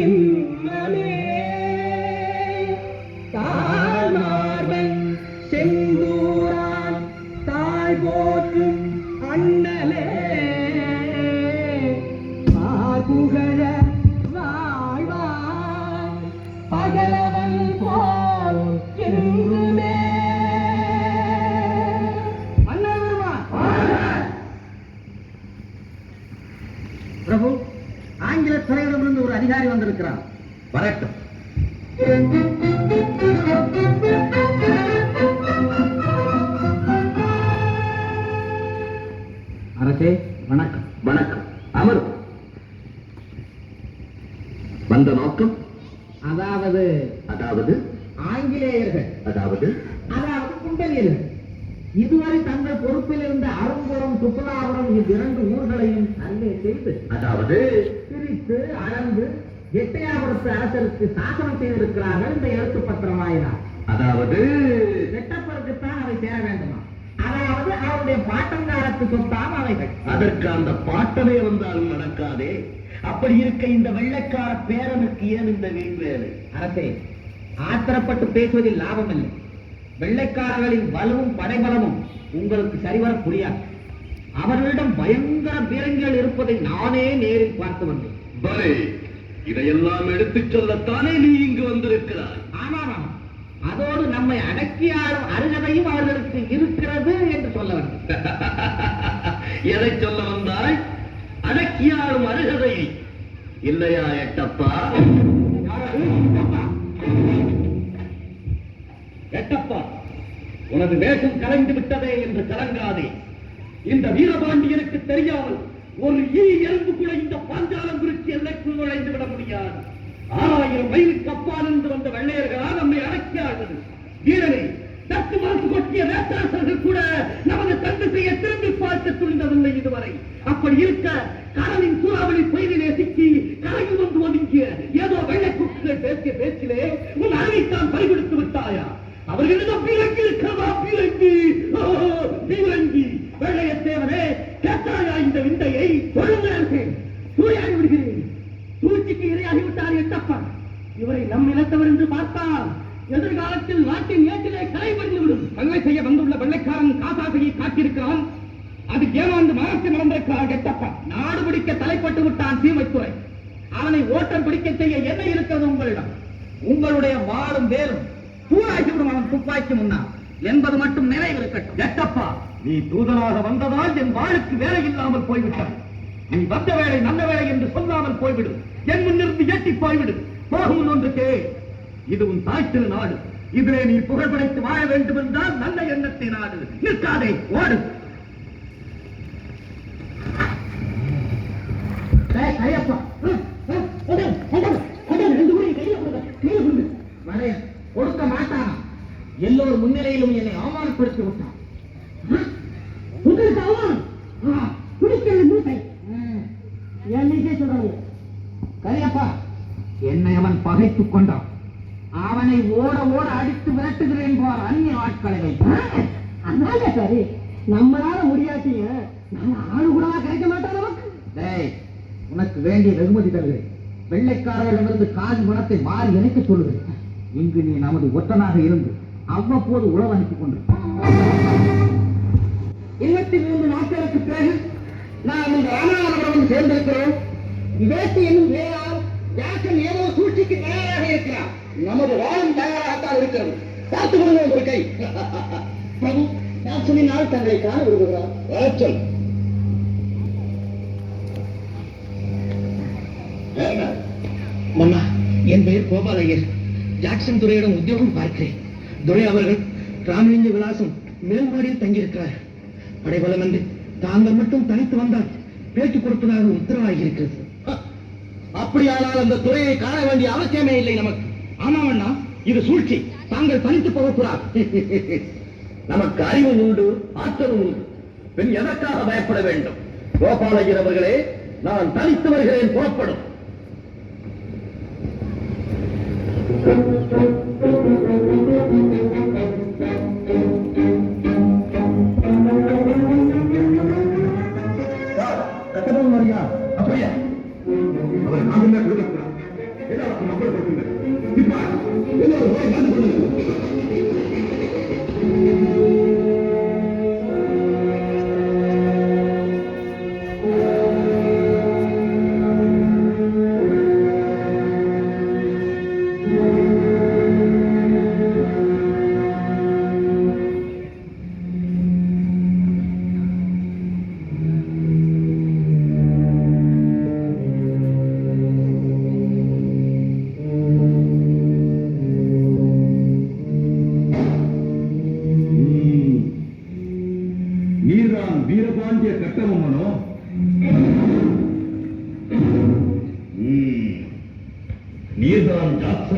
இன்னமே தாழ்மார்பன் செந்தூரான் தாய் போற்றும் அண்ணலே பார்புகழ வாழ்வான் பகலவன் போல் என்றுமே. பிரபு ஆங்கில துறையிடமிருந்து ஒரு அதிகாரி வந்திருக்கிறார். வரட்டும். அரசே வணக்கம். வணக்கம். அமர். வந்த நோக்கம்? அதாவது அதாவது? ஆங்கிலேயர்கள். அதாவது? அதாவது குண்டலியர்கள் இதுவரை தங்கள் பொறுப்பில் இருந்த அருங்குளம் சுற்றுலாபுரம் இவ்விரண்டு ஊர்களையும் சர்வே செய்து அதாவது பிரித்து அளந்து எட்டையாபுரத்து அரசருக்கு சாசனம் செய்திருக்கிறார்கள் இந்த எழுத்து பத்திரம் வாயிலாக. அதாவது வெட்டப்பருக்குத்தான் அவை சேர வேண்டுமா? அதாவது அவருடைய பாட்டங்காரத்து சொத்தாம் அவைகள். அதற்கு அந்த பாட்டமே வந்தாலும் நடக்காதே. அப்படி இருக்க இந்த வெள்ளைக்கார பேரனுக்கு ஏன் இந்த வீண் வேலை? அரசே ஆத்திரப்பட்டு பேசுவதில் லாபம் இல்லை வெள்ளைக்காரர்களின் வலுவும் படைபலமும் உங்களுக்கு சரிவர புரியாது. அவர்களிடம் பயங்கர பீரங்கிகள் இருப்பதை நானே நேரில் பார்த்து வந்தேன். பலே இதையெல்லாம் எடுத்துச் சொல்லத்தானே நீ இங்கு வந்திருக்கிறாய்? ஆமாம் அதோடு நம்மை அடக்கி ஆளும் அருகதையும் அவர்களுக்கு இருக்கிறது என்று சொல்ல வந்தேன். எதை சொல்ல வந்தாய்? அடக்கியாளும் அருகதையை. இல்லையா எட்டப்பா? கட்டப்பா. உனது வேஷம் கலைந்து விட்டதே என்று கலங்காதே. இந்த வீரபாண்டியனுக்கு தெரியாமல் ஒரு ஈ எறும்பு கூட இந்த பாஞ்சாலம் குறிச்சி எல்லைக்குள் நுழைந்து விட முடியாது. ஆறாயிரம் மைலுக்கு அப்பால் இருந்து வந்த வெள்ளையர்களால் நம்மை அடக்கியாகிறது வீரனை தத்து மாசு கொட்டிய வேட்டாசர்கள் கூட நமது தந்து செய்ய திரும்பி பார்க்க துணிந்ததில்லை இதுவரை. அப்படி இருக்க கடலின் சூறாவளி பொய்திலே சிக்கி கரையில் வந்து ஒதுங்கிய ஏதோ வெள்ளை குக்குகள் பேசிய பேச்சிலே உன் அறிவைத்தான் பறிகொடுத்து விட்டாயா? அவர்களிடம் பிறகு இருக்கிறதா பிறங்கி ஓ, தேவரே வெள்ளையத்தேவனே கேட்டாயா இந்த விந்தையை? கொள்ளுங்கள் சூறையாடி விடுகிறேன். சூழ்ச்சிக்கு இரையாகி விட்டார் எட்டப்பன். இவரை நம் இனத்தவர் என்று பார்த்தால் எதிர்காலத்தில் நாட்டின் ஏற்றிலே கரை விடும். கல்லை செய்ய வந்துள்ள வெள்ளைக்காரன் காசாசையை காட்டியிருக்கிறான். அது ஏமாந்து மனசு நடந்திருக்கிறார் எட்டப்பன். நாடு பிடிக்க தலைப்பட்டு விட்டான் சீமைத்துறை. அவனை ஓட்டம் பிடிக்க செய்ய என்ன இருக்கிறது உங்களிடம்? உங்களுடைய வாழும் வேலும் தூளாகிவிடும் அவன் துப்பாக்கி முன்னால் என்பது மட்டும் நினைவிருக்கட்டும் எட்டப்பா நீ தூதனாக வந்ததால் என் வாளுக்கு வேலை இல்லாமல் போய்விட்டாய். நீ வந்த வேலை நல்ல வேலை என்று சொல்லாமல் போய்விடும் என் முன்னிருந்து எட்டி போய்விடு. போகும் ஒன்று கே இது உன் தாய் நாடு இதிலே நீ புகழ் படைத்து வாழ வேண்டும் என்றால் நல்ல எண்ணத்தை நாடு. நிற்காதே ஓடு. டேய், கையப்பா. ம், ம், கொடு, கொடு, கொடு, ரெண்டு கோடி கையில கொடுங்க, கையில கொடுங்க. வரேன், கொடுக்க மாட்டானா எல்லோர் முன்னிலையிலும் என்னை அவமானப்படுத்தி விட்டான் ம், உங்களுக்கு அவமானம்? ஆ, குடிக்கிறது மூட்டை ம், என்னைக்கே சொல்றாங்க? கரியப்பா என்னை அவன் பகைத்துக் கொண்டான். அவனை ஓட ஓட அடித்து விரட்டுகிறேன் போற அந்நிய ஆட்களை வைத்து. அதனால சரி. நம்மளால முடியாட்டிய நம்ம ஆளு கூட கிடைக்க மாட்டோம் நமக்கு. டேய் உனக்கு வேண்டிய வெகுமதி தருகிறேன். வெள்ளைக்காரர்களிடமிருந்து காதி பணத்தை மாறி இணைக்க சொல்லுகிறேன். இங்கு நீ நமது ஒற்றனாக இருந்து அவ்வப்போது உழவு அனுப்பிக் கொண்டு இருபத்தி மூன்று நாட்களுக்கு பிறகு நாம் இந்த ராமநாதபுரம் சேர்ந்திருக்கிறோம். வேட்டு என்னும் வேளால் ஜாக்கன் ஏதோ சூழ்ச்சிக்கு தயாராக இருக்கிறார். நமது வாழும் தயாராகத்தான் இருக்கிறது. பார்த்து கொடுங்க ஒரு கை. பிரபு நான் சொன்னால் தங்களை காண விரும்புகிறார். வரச்சொல் மன்னா என் பெயர் கோபாலையர் ஜாக்சன் துறையிடம் உத்தியோகம் பார்க்கிறேன். துரை அவர்கள் ராமலிங்க விலாசம் மேல்மாடியில் தங்கியிருக்கிறார். படைபலம் என்று தாங்கள் மட்டும் தனித்து வந்தால் பேச்சு கொடுப்பதாக உத்தரவாகி இருக்கிறது அப்படியானால் அந்த துறையை காண வேண்டிய அவசியமே இல்லை நமக்கு. ஆமாம் அண்ணா இது சூழ்ச்சி. தாங்கள் தனித்து போகக்கூடாது. நமக்கு அறிவு உண்டு ஆற்றலும் உண்டு. பின் எதற்காக பயப்பட வேண்டும்? கோபாலஜர் அவர்களே நான் தனித்து வருகிறேன் புறப்படும். கட்டணம் வரியா உங்களை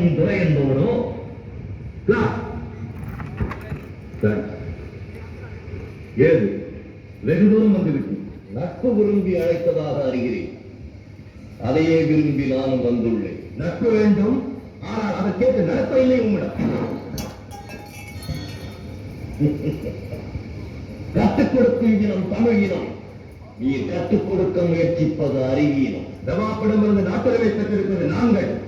நீர்தான் துறை என்பவரோ ஏது? வெகு தூரம் வந்திருக்கு நட்பு விரும்பி அழைத்ததாக அறிகிறேன். அதையே விரும்பி நானும் வந்துள்ளேன். நட்பு வேண்டும்? ஆனால் அதற்கேற்ற நடப்ப இல்லை உம்மிடம். கற்றுக் கொடுக்கும் இனம் தமிழ் இனம். நீ கற்றுக் கொடுக்க முயற்சிப்பது அறிவீனம் தவாப்பிடமிருந்து நாட்டுறவை பெற்றிருப்பது நாங்கள்.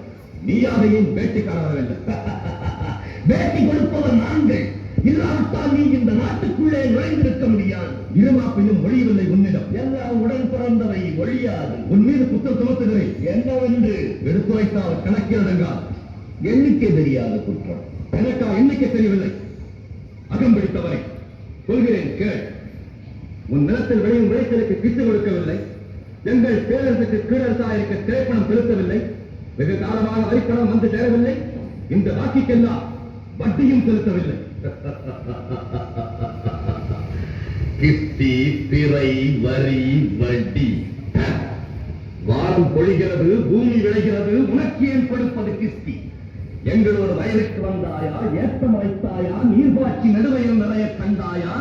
நீயாவையும் பேட்டி காண வேட்டி கொடுப்பவர் நாங்கள் இல்லாவிட்டால் நீ இந்த நாட்டுக்குள்ளே நுழைந்திருக்க முடியாது. இருமாப்பையும் ஒழியவில்லை உன்னிடம். எல்லாம் உடன் பிறந்தவை ஒழியாது. உன் மீது குற்றம் சுமத்துகிறேன். என்னவென்று எடுத்துரைத்தால் கணக்கிலடங்கால் எண்ணிக்கை தெரியாத குற்றம். எனக்கா எண்ணிக்கை தெரியவில்லை. அகம் பிடித்தவரை சொல்கிறேன் கேள். உன் நிலத்தில் விளையும் விளைச்சலுக்கு கிட்டு கொடுக்கவில்லை. எங்கள் பேரரசுக்கு கீழரசாயிருக்க திரைப்பணம் செலுத்தவில்லை. வெகு காலமாக வரிப்பணம் வந்து சேரவில்லை. இந்த பாக்கிக்கெல்லாம் வட்டியும் செலுத்தவில்லை. கிஸ்தி பிறை வரி வட்டி. வாரம் பொழிகிறது பூமி விளைகிறது உனக்கு ஏற்படுப்பது கிஸ்தி எங்கள் ஒரு வயலுக்கு வந்தாயா? ஏத்தம் வைத்தாயா நீர்பாய்ச்சி நடுவயம் நிறைய கண்டாயா?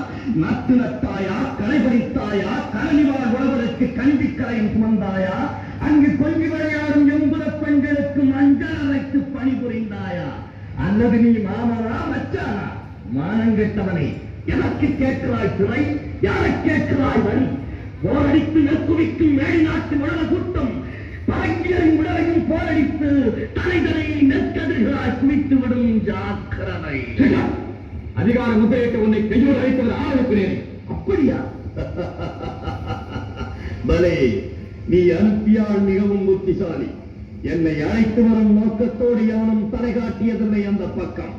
நட்டு நட்டாயா? கரை பறித்தாயா கலனிவாழ் உழவருக்கு கண்டி கரையும் சுமந்தாயா? அங்கு கொஞ்சி விளையாடும் எம்புற பெண்களுக்கு மஞ்சள் அரைத்து பணிபுரிந்தாயா அல்லது நீ மாமனா மச்சானா? மானங்கெட்டவனை எனக்கு கேட்கிறாய் துறை யாரை கேட்கிறாய் வரி? போரடித்து நெற்குவிக்கும் மேடி நாட்டு உலக கூட்டம் பழங்கியரின் உடலையும் நெற்கதிர்களாய் விடும் ஜாக்கிரதை. அதிகார முத்திரையிட்டு உன்னை கையோடு அழைத்தவர் ஆரம்பிக்கிறேன் அப்படியா? பலே நீ அனுப்பியால் மிகவும் புத்திசாலி. என்னை அழைத்து வரும் நோக்கத்தோடு யானும் தலை காட்டியதில்லை அந்த பக்கம்.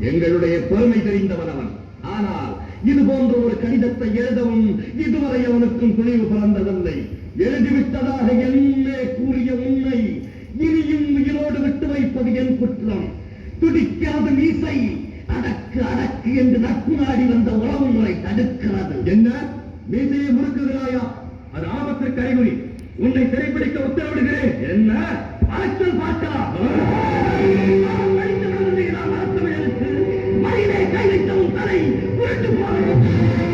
எங்களுடைய பெருமை தெரிந்தவன் அவன். ஆனால் இது போன்ற ஒரு கடிதத்தை எழுதவும் இதுவரை அவனுக்கும் துணிவு பிறந்ததில்லை. எழுதிவிட்டதாக என்னே கூறிய உண்மை. உயிரோடு விட்டு வைப்பது என் குற்றம். துடிக்காத மீசை அடக்கு அடக்கு என்று நட்பு நாடி வந்த உறவு முறை தடுக்கிறது. என்ன? மீசையை முறுக்குகிறாயா? அது ஆபத்திற்கு அறிகுறி. உன்னை சிறைப்பிடிக்க உத்தரவிடுகிறேன். என்ன? அரசல் பார்க்கலாம் மனிதனை கை வைத்தவும் தலை உருட்டு போகிறது